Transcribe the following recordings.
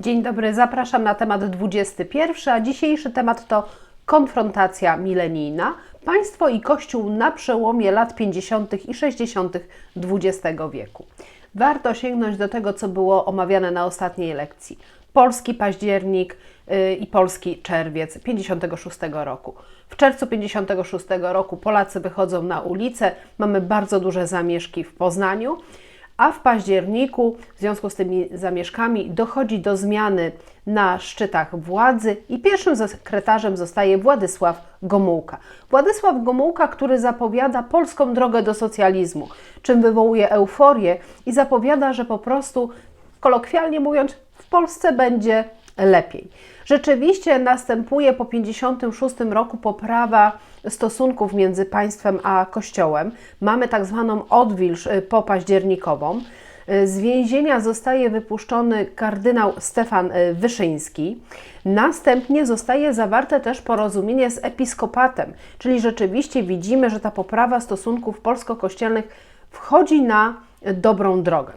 Dzień dobry, zapraszam na temat 21, a dzisiejszy temat to konfrontacja milenijna. Państwo i Kościół na przełomie lat 50. i 60. XX wieku. Warto sięgnąć do tego, co było omawiane na ostatniej lekcji. Polski październik yy, i polski czerwiec 56 roku. W czerwcu 56 roku Polacy wychodzą na ulicę, mamy bardzo duże zamieszki w Poznaniu a w październiku w związku z tymi zamieszkami dochodzi do zmiany na szczytach władzy i pierwszym sekretarzem zostaje Władysław Gomułka. Władysław Gomułka, który zapowiada polską drogę do socjalizmu, czym wywołuje euforię i zapowiada, że po prostu, kolokwialnie mówiąc, w Polsce będzie lepiej. Rzeczywiście następuje po 56 roku poprawa stosunków między państwem a kościołem. Mamy tak zwaną odwilż popaździernikową. Z więzienia zostaje wypuszczony kardynał Stefan Wyszyński. Następnie zostaje zawarte też porozumienie z episkopatem, czyli rzeczywiście widzimy, że ta poprawa stosunków polsko-kościelnych wchodzi na dobrą drogę.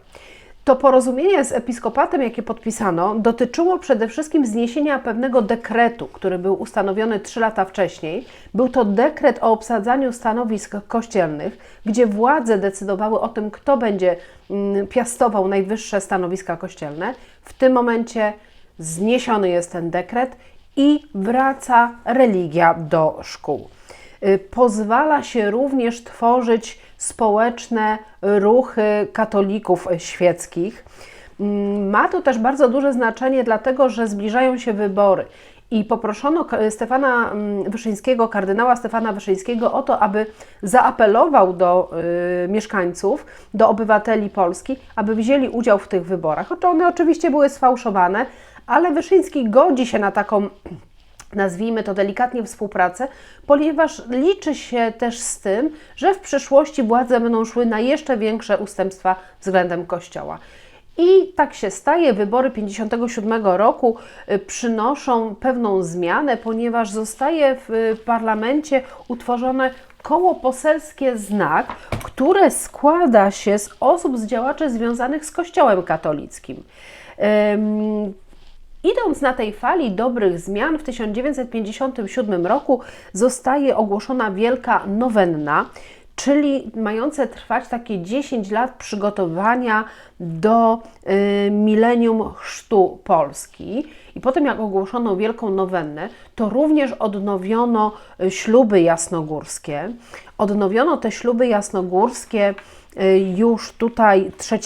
To porozumienie z episkopatem, jakie podpisano, dotyczyło przede wszystkim zniesienia pewnego dekretu, który był ustanowiony trzy lata wcześniej. Był to dekret o obsadzaniu stanowisk kościelnych, gdzie władze decydowały o tym, kto będzie mm, piastował najwyższe stanowiska kościelne. W tym momencie zniesiony jest ten dekret i wraca religia do szkół. Y, pozwala się również tworzyć społeczne ruchy katolików świeckich. Mm, ma to też bardzo duże znaczenie, dlatego że zbliżają się wybory. I poproszono Stefana mm, Wyszyńskiego, kardynała Stefana Wyszyńskiego o to, aby zaapelował do y, mieszkańców, do obywateli Polski, aby wzięli udział w tych wyborach. One oczywiście były sfałszowane, ale Wyszyński godzi się na taką nazwijmy to delikatnie, współpracę, ponieważ liczy się też z tym, że w przyszłości władze będą szły na jeszcze większe ustępstwa względem Kościoła. I tak się staje. Wybory 57 roku y, przynoszą pewną zmianę, ponieważ zostaje w parlamencie utworzone koło poselskie Znak, które składa się z osób, z działaczy związanych z Kościołem katolickim. Idąc na tej fali dobrych zmian, w 1957 roku zostaje ogłoszona Wielka Nowenna, czyli mające trwać takie 10 lat przygotowania do y, milenium chrztu Polski. I potem, jak ogłoszono Wielką Nowennę, to również odnowiono y, śluby jasnogórskie. Odnowiono te śluby jasnogórskie już tutaj 3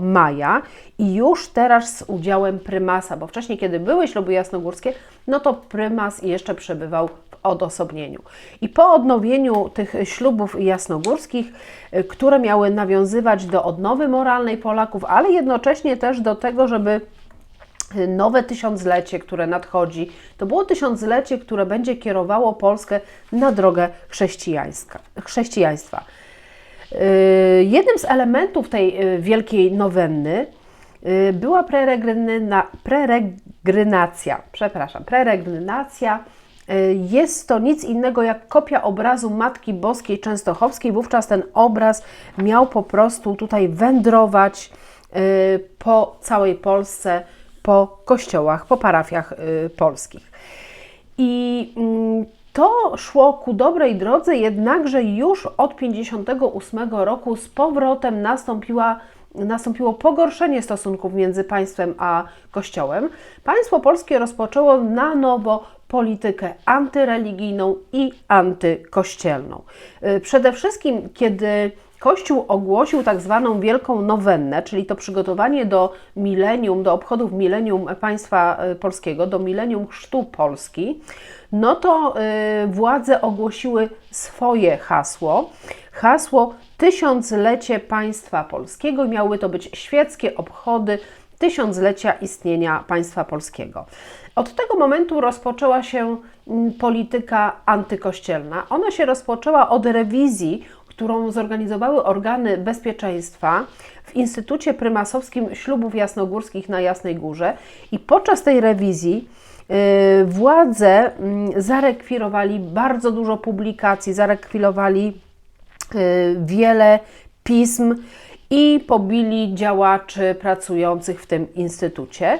maja i już teraz z udziałem prymasa, bo wcześniej, kiedy były śluby jasnogórskie, no to prymas jeszcze przebywał w odosobnieniu. I po odnowieniu tych ślubów jasnogórskich, y, które miały nawiązywać do odnowy moralnej Polaków, ale jednocześnie też do tego, żeby nowe tysiąclecie, które nadchodzi, to było tysiąclecie, które będzie kierowało Polskę na drogę chrześcijaństwa. Y, jednym z elementów tej y, wielkiej nowenny Y, była preregryna, preregrynacja, przepraszam, preregrynacja. Jest to nic innego jak kopia obrazu Matki Boskiej Częstochowskiej. Wówczas ten obraz miał po prostu tutaj wędrować po całej Polsce, po kościołach, po parafiach polskich. I mm, to szło ku dobrej drodze, jednakże już od 1958 roku z powrotem nastąpiła nastąpiło pogorszenie stosunków między państwem a Kościołem. Państwo polskie rozpoczęło na nowo politykę antyreligijną i antykościelną. Y, przede wszystkim, kiedy Kościół ogłosił tak zwaną Wielką Nowennę, czyli to przygotowanie do milenium, do obchodów milenium państwa y, polskiego, do milenium chrztu Polski, no to y, władze ogłosiły swoje hasło. Hasło tysiąclecie państwa polskiego. Miały to być świeckie obchody tysiąclecia istnienia państwa polskiego. Od tego momentu rozpoczęła się mm, polityka antykościelna. Ona się rozpoczęła od rewizji, którą zorganizowały organy bezpieczeństwa w Instytucie Prymasowskim Ślubów Jasnogórskich na Jasnej Górze i podczas tej rewizji yy, władze yy, zarekwirowali bardzo dużo publikacji, zarekwirowali Y, wiele pism i pobili działaczy pracujących w tym instytucie.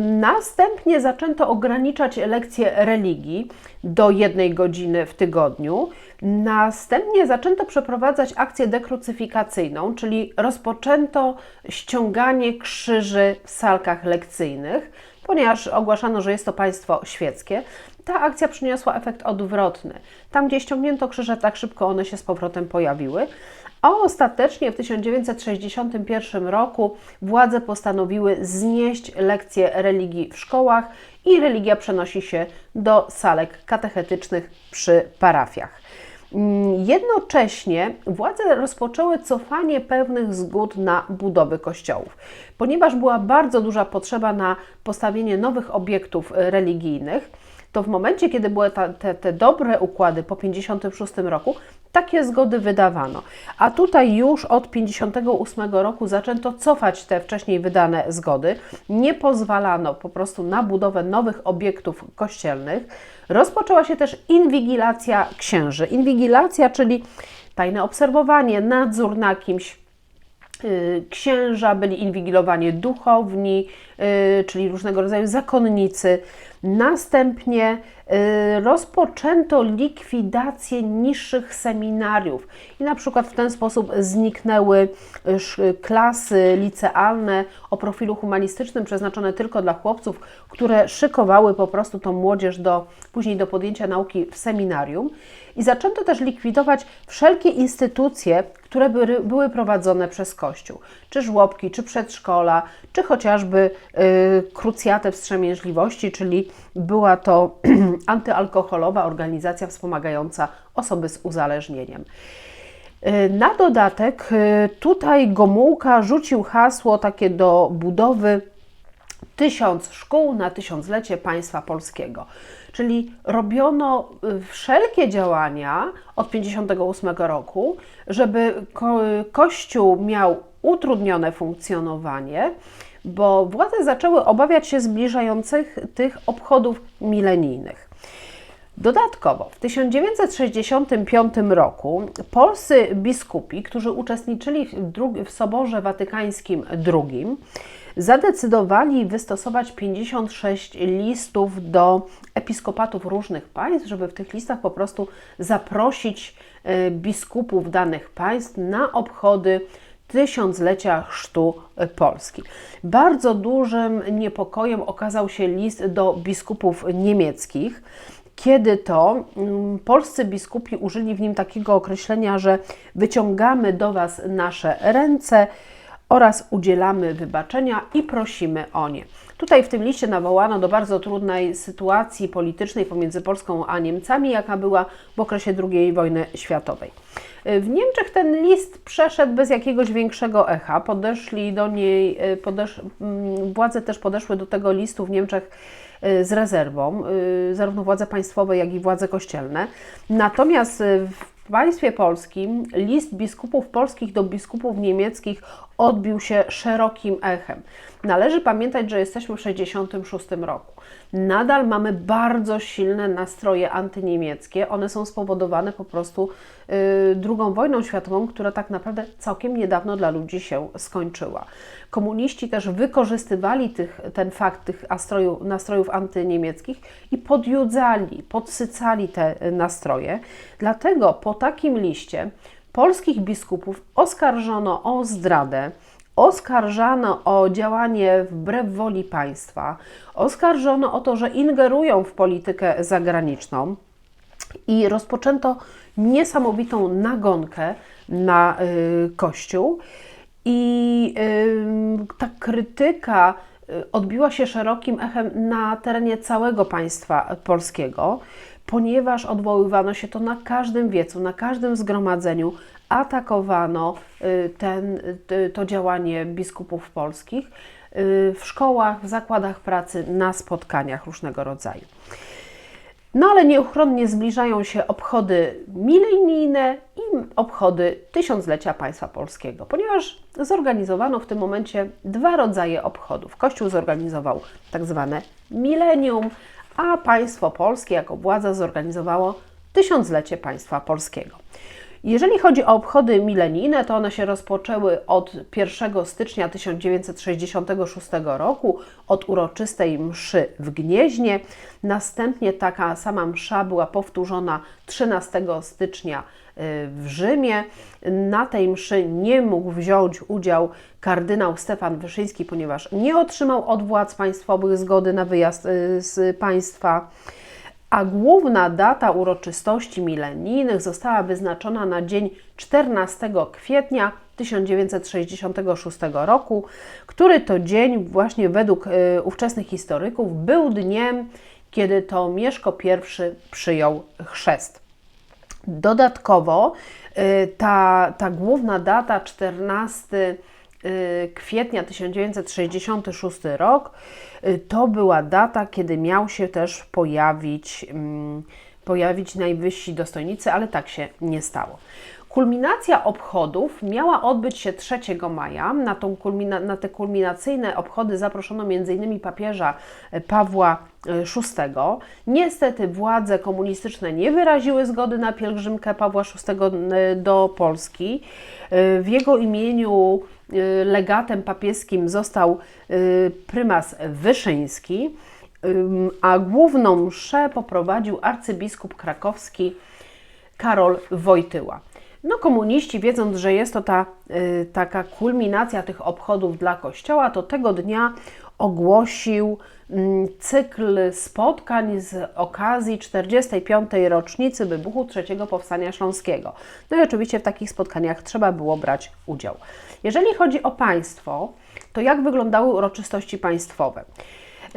Następnie zaczęto ograniczać lekcje religii do jednej godziny w tygodniu. Następnie zaczęto przeprowadzać akcję dekrucyfikacyjną, czyli rozpoczęto ściąganie krzyży w salkach lekcyjnych, ponieważ ogłaszano, że jest to państwo świeckie. Ta akcja przyniosła efekt odwrotny. Tam, gdzie ściągnięto krzyże, tak szybko one się z powrotem pojawiły. A ostatecznie w 1961 roku władze postanowiły znieść lekcje religii w szkołach i religia przenosi się do salek katechetycznych przy parafiach. Mm, jednocześnie władze rozpoczęły cofanie pewnych zgód na budowy kościołów, ponieważ była bardzo duża potrzeba na postawienie nowych obiektów religijnych to w momencie, kiedy były te, te dobre układy po 1956 roku, takie zgody wydawano. A tutaj już od 1958 roku zaczęto cofać te wcześniej wydane zgody. Nie pozwalano po prostu na budowę nowych obiektów kościelnych. Rozpoczęła się też inwigilacja księży. Inwigilacja, czyli tajne obserwowanie, nadzór na kimś, y, księża byli inwigilowani duchowni, y, czyli różnego rodzaju zakonnicy. Następnie y, rozpoczęto likwidację niższych seminariów. I na przykład w ten sposób zniknęły y, klasy licealne o profilu humanistycznym przeznaczone tylko dla chłopców, które szykowały po prostu tą młodzież do później do podjęcia nauki w seminarium. I zaczęto też likwidować wszelkie instytucje, które były, były prowadzone przez Kościół, czy żłobki, czy przedszkola, czy chociażby y, krucjatę wstrzemięźliwości, czyli była to antyalkoholowa organizacja wspomagająca osoby z uzależnieniem. Y, na dodatek y, tutaj Gomułka rzucił hasło takie do budowy tysiąc szkół na tysiąclecie państwa polskiego. Czyli robiono y, wszelkie działania od 1958 roku, żeby ko Kościół miał utrudnione funkcjonowanie, bo władze zaczęły obawiać się zbliżających tych obchodów milenijnych. Dodatkowo w 1965 roku polscy biskupi, którzy uczestniczyli w, w Soborze Watykańskim II, zadecydowali wystosować 56 listów do episkopatów różnych państw, żeby w tych listach po prostu zaprosić e, biskupów danych państw na obchody tysiąclecia chrztu Polski. Bardzo dużym niepokojem okazał się list do biskupów niemieckich, kiedy to mm, polscy biskupi użyli w nim takiego określenia, że wyciągamy do Was nasze ręce oraz udzielamy wybaczenia i prosimy o nie. Tutaj w tym liście nawołano do bardzo trudnej sytuacji politycznej pomiędzy Polską a Niemcami, jaka była w okresie II wojny światowej. W Niemczech ten list przeszedł bez jakiegoś większego echa. Podeszli do niej, podesz, mm, władze też podeszły do tego listu w Niemczech e, z rezerwą, e, zarówno władze państwowe, jak i władze kościelne. Natomiast w państwie polskim list biskupów polskich do biskupów niemieckich odbił się szerokim echem. Należy pamiętać, że jesteśmy w 1966 roku. Nadal mamy bardzo silne nastroje antyniemieckie. One są spowodowane po prostu II wojną światową, która tak naprawdę całkiem niedawno dla ludzi się skończyła. Komuniści też wykorzystywali tych, ten fakt tych nastrojów, nastrojów antyniemieckich i podjudzali, podsycali te nastroje. Dlatego po takim liście polskich biskupów oskarżono o zdradę, oskarżano o działanie wbrew woli państwa, oskarżono o to, że ingerują w politykę zagraniczną i rozpoczęto niesamowitą nagonkę na y, Kościół. I ta krytyka odbiła się szerokim echem na terenie całego państwa polskiego ponieważ odwoływano się to na każdym wiecu, na każdym zgromadzeniu, atakowano y, ten, y, to działanie biskupów polskich y, w szkołach, w zakładach pracy, na spotkaniach różnego rodzaju. No ale nieuchronnie zbliżają się obchody milenijne i obchody tysiąclecia państwa polskiego, ponieważ zorganizowano w tym momencie dwa rodzaje obchodów. Kościół zorganizował tak zwane milenium, a państwo polskie jako władza zorganizowało tysiąclecie państwa polskiego. Jeżeli chodzi o obchody milenijne, to one się rozpoczęły od 1 stycznia 1966 roku, od uroczystej mszy w Gnieźnie. Następnie taka sama msza była powtórzona 13 stycznia y, w Rzymie. Na tej mszy nie mógł wziąć udział kardynał Stefan Wyszyński, ponieważ nie otrzymał od władz państwowych zgody na wyjazd y, z państwa a główna data uroczystości milenijnych została wyznaczona na dzień 14 kwietnia 1966 roku, który to dzień właśnie według y, ówczesnych historyków był dniem, kiedy to Mieszko I przyjął chrzest. Dodatkowo y, ta, ta główna data 14 y, kwietnia 1966 rok y, to była data, kiedy miał się też pojawić, mm, pojawić najwyżsi dostojnicy, ale tak się nie stało. Kulminacja obchodów miała odbyć się 3 maja. Na, tą kulmina, na te kulminacyjne obchody zaproszono m.in. papieża Pawła VI. Niestety władze komunistyczne nie wyraziły zgody na pielgrzymkę Pawła VI do Polski. W jego imieniu legatem papieskim został prymas Wyszyński, a główną mszę poprowadził arcybiskup krakowski Karol Wojtyła. No, komuniści, wiedząc, że jest to ta y, taka kulminacja tych obchodów dla Kościoła, to tego dnia ogłosił y, cykl spotkań z okazji 45. rocznicy wybuchu III Powstania Śląskiego. No i oczywiście w takich spotkaniach trzeba było brać udział. Jeżeli chodzi o państwo, to jak wyglądały uroczystości państwowe?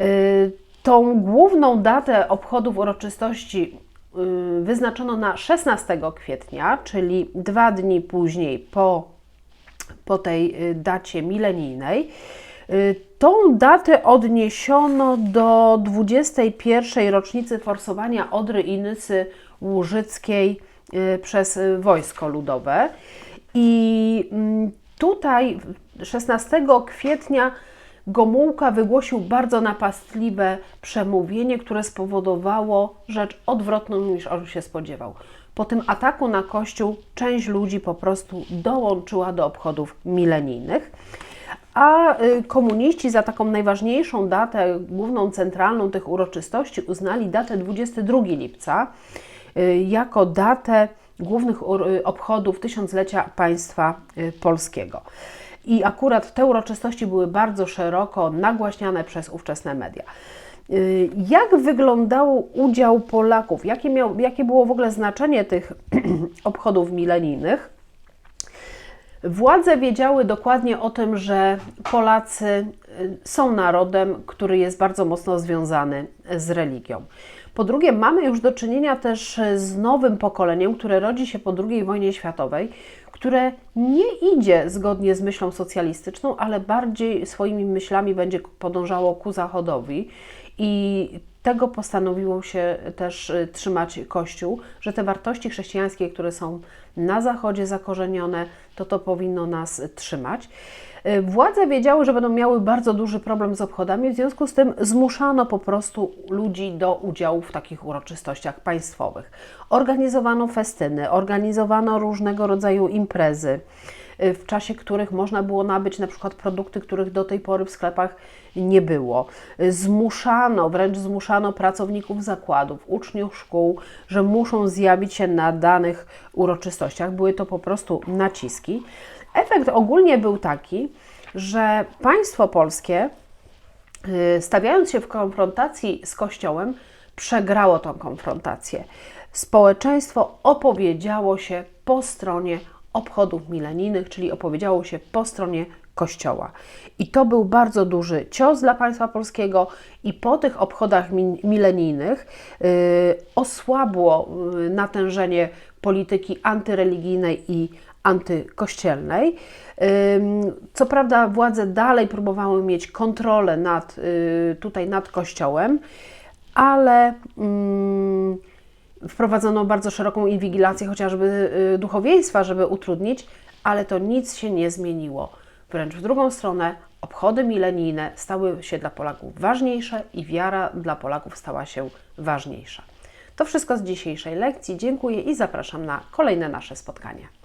Y, tą główną datę obchodów uroczystości wyznaczono na 16 kwietnia, czyli dwa dni później po, po tej y, dacie milenijnej. Y, tą datę odniesiono do 21. rocznicy forsowania Odry i Nysy Łużyckiej przez Wojsko Ludowe. I mm, tutaj 16 kwietnia Gomułka wygłosił bardzo napastliwe przemówienie, które spowodowało rzecz odwrotną niż on się spodziewał. Po tym ataku na Kościół część ludzi po prostu dołączyła do obchodów milenijnych, a y, komuniści za taką najważniejszą datę, główną centralną tych uroczystości uznali datę 22 lipca y, jako datę głównych y, obchodów tysiąclecia państwa polskiego. I akurat te uroczystości były bardzo szeroko nagłaśniane przez ówczesne media. Y, jak wyglądał udział Polaków? Jakie, miał, jakie było w ogóle znaczenie tych obchodów milenijnych? Władze wiedziały dokładnie o tym, że Polacy y, są narodem, który jest bardzo mocno związany z religią. Po drugie, mamy już do czynienia też z nowym pokoleniem, które rodzi się po II wojnie światowej, które nie idzie zgodnie z myślą socjalistyczną, ale bardziej swoimi myślami będzie podążało ku zachodowi. I tego postanowiło się też y, trzymać Kościół, że te wartości chrześcijańskie, które są na Zachodzie zakorzenione, to to powinno nas trzymać. Y, władze wiedziały, że będą miały bardzo duży problem z obchodami, w związku z tym zmuszano po prostu ludzi do udziału w takich uroczystościach państwowych. Organizowano festyny, organizowano różnego rodzaju imprezy w czasie których można było nabyć na przykład produkty, których do tej pory w sklepach nie było. Y, zmuszano, wręcz zmuszano pracowników zakładów, uczniów szkół, że muszą zjawić się na danych uroczystościach. Były to po prostu naciski. Efekt ogólnie był taki, że państwo polskie, y, stawiając się w konfrontacji z Kościołem, przegrało tą konfrontację. Społeczeństwo opowiedziało się po stronie obchodów milenijnych, czyli opowiedziało się po stronie Kościoła. I to był bardzo duży cios dla państwa polskiego, i po tych obchodach milenijnych yy, osłabło yy, natężenie polityki antyreligijnej i antykościelnej. Co prawda władze dalej próbowały mieć kontrolę nad, y, tutaj nad Kościołem, ale wprowadzono bardzo szeroką inwigilację chociażby y, duchowieństwa, żeby utrudnić, ale to nic się nie zmieniło. Wręcz w drugą stronę obchody milenijne stały się dla Polaków ważniejsze i wiara dla Polaków stała się ważniejsza. To wszystko z dzisiejszej lekcji. Dziękuję i zapraszam na kolejne nasze spotkanie.